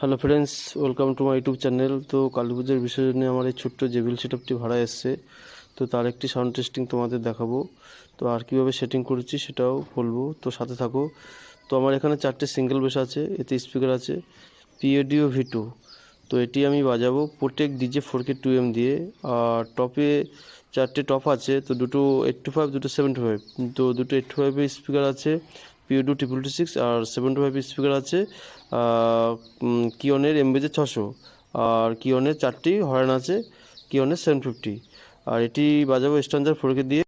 Hello friends welcome to my YouTube channel তো কালী পুজোর বিসর্জনে আমার এই ছোট্ট জেবিল সেটআপটি ভাড়া এসছে। তো তার একটি সাউন্ড টেস্টিং তোমাদের দেখাবো। তো আর কীভাবে সেটিং করেছি সেটাও বলব। তো সাথে থাকো। তো আমার এখানে চারটে সিঙ্গেল বেস আছে, এতে স্পিকার আছে পিএডিও ভি টু তো এটি আমি বাজাবো Protek DJ four K two M দিয়ে। আর টপে চারটে টপ আছে, তো দুটো এইট টু ফাইভ দুটো সেভেন টু ফাইভ তো দুটো এইট টু ফাইভের স্পিকার আছে। পিওডু ট্রিপল টু সিক্স আর সেভেন টু ফাইভ স্পিকার আছে কিওনের এমবিজে ছশো, আর কিয়নের চারটি হর্ন আছে কিওনের সেভেন ফিফটি আর এটি বাজাবো স্ট্যান্ডার ফোরকে দিয়ে।